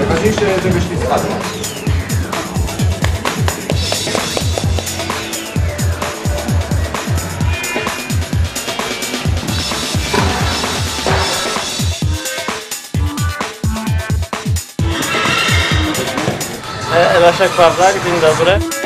najważniejsze, żebyś nie spadł. E, Leszek Pawlak, dzień dobry.